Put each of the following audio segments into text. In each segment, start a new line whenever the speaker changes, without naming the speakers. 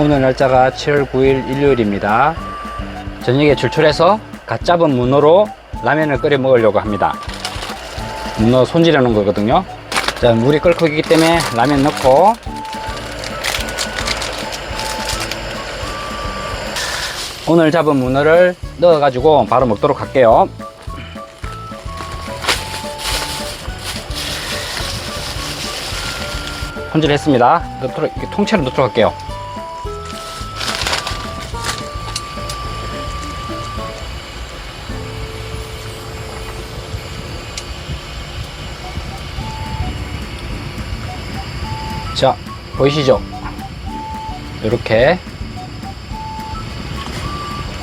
오늘 날짜가 7월 9일 일요일입니다. 저녁에 출출해서 갓 잡은 문어로 라면을 끓여 먹으려고 합니다. 문어 놓은 거거든요. 자, 물이 끓고 있기 때문에 라면 넣고 오늘 잡은 문어를 넣어가지고 바로 먹도록 할게요. 손질했습니다. 넣도록, 통째로 넣도록 할게요. 자, 보이시죠? 이렇게.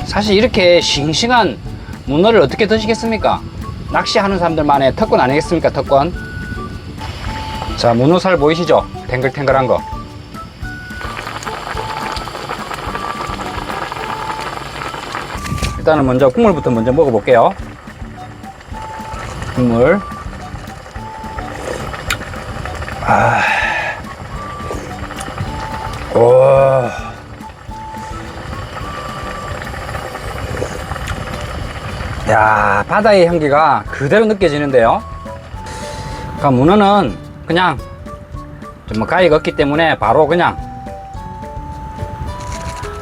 사실 이렇게 싱싱한 문어를 어떻게 드시겠습니까? 낚시하는 사람들만의 특권 아니겠습니까? 특권. 자, 문어살 보이시죠? 탱글탱글한 거. 일단은 먼저 국물부터 먼저 먹어볼게요. 국물. 아. 오. 야, 바다의 향기가 그대로 느껴지는데요. 그러니까 문어는 그냥 좀뭐 가위가 없기 때문에 바로 그냥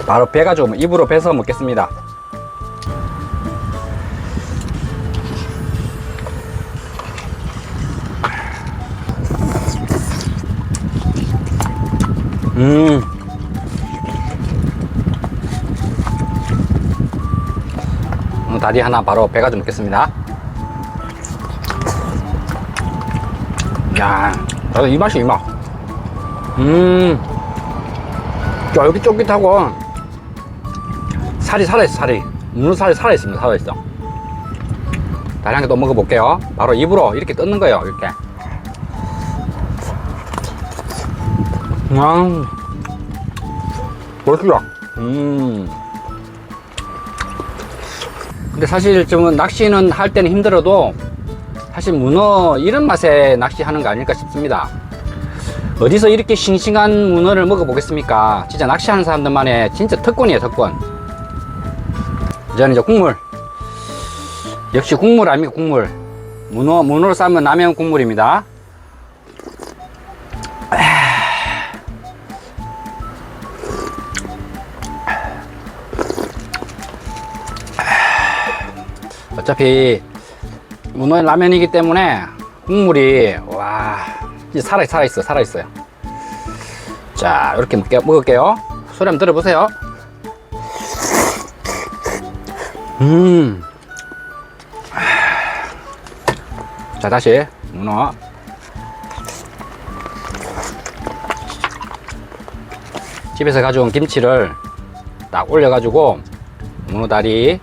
바로 배가지고 입으로 배서 먹겠습니다. 음. 다리 하나 바로 배가지고 먹겠습니다. 야, 아, 이 맛이 이 맛. 음, 쫄깃쫄깃하고 살이 살아있어, 살이. 문어 살이 살아있습니다, 살아있어. 다리 한개또 먹어볼게요. 바로 입으로 이렇게 뜯는 거예요, 이렇게. 음, 맛있다. 음. 근데 사실 좀 낚시는 할 때는 힘들어도 사실 문어 이런 맛에 낚시하는 거 아닐까 싶습니다. 어디서 이렇게 싱싱한 문어를 먹어보겠습니까? 진짜 낚시하는 사람들만의 진짜 특권이에요, 특권. 저는 이제 국물. 역시 국물 아닙니까, 국물. 문어, 문어로 싸면 라면 국물입니다. 어차피 문어의 라면이기 때문에 국물이 와 살아 살아 있어 살아 있어요. 자 이렇게 먹게, 먹을게요. 소리 한번 들어보세요. 음. 자 다시 문어. 집에서 가져온 김치를 딱 올려가지고 문어 다리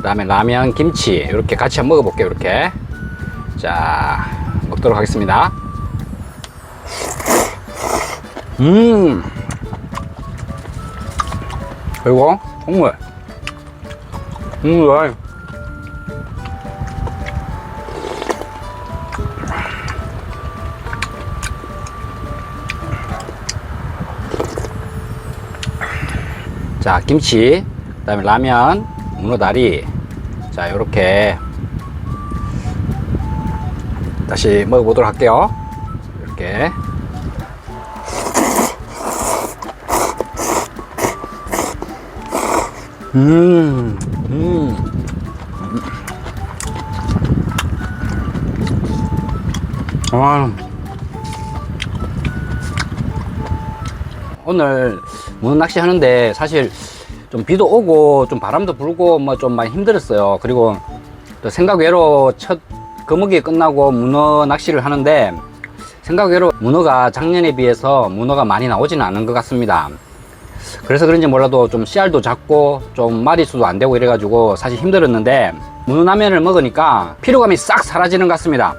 그다음에 라면, 김치 이렇게 같이 한번 먹어볼게요. 이렇게 자 먹도록 하겠습니다. 음 그리고 국물 국물 자 김치 그다음에 라면 문어 다리 자 이렇게 다시 먹어보도록 할게요 이렇게 음, 음. 아. 오늘 문어 낚시 하는데 사실 좀 비도 오고 좀 바람도 불고 뭐 좀 많이 힘들었어요. 그리고 또 생각 외로 첫 거목이 끝나고 문어 낚시를 하는데 생각 외로 문어가 작년에 비해서 문어가 많이 나오지는 않은 것 같습니다. 그래서 그런지 몰라도 좀 씨알도 작고 좀 마리수도 안 되고 이래가지고 사실 힘들었는데 문어 라면을 먹으니까 피로감이 싹 사라지는 것 같습니다.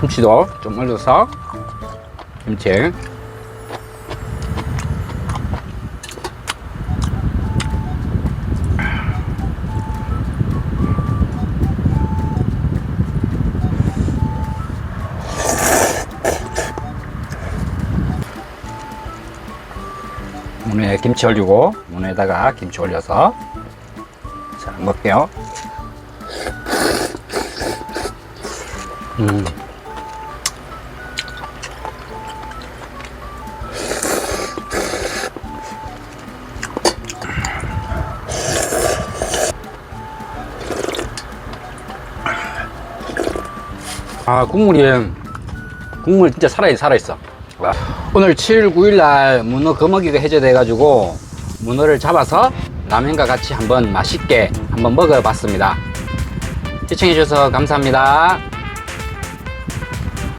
김치도 좀 올려서 김치 문에 김치 올리고 문에다가 김치 올려서 자 먹게요 음. 아 국물이 국물 진짜 살아있어 살아있어. 와. 오늘 7일 9일 날 문어 거먹이가 해제돼 가지고 문어를 잡아서 라면과 같이 한번 맛있게 한번 먹어봤습니다. 시청해 주셔서 감사합니다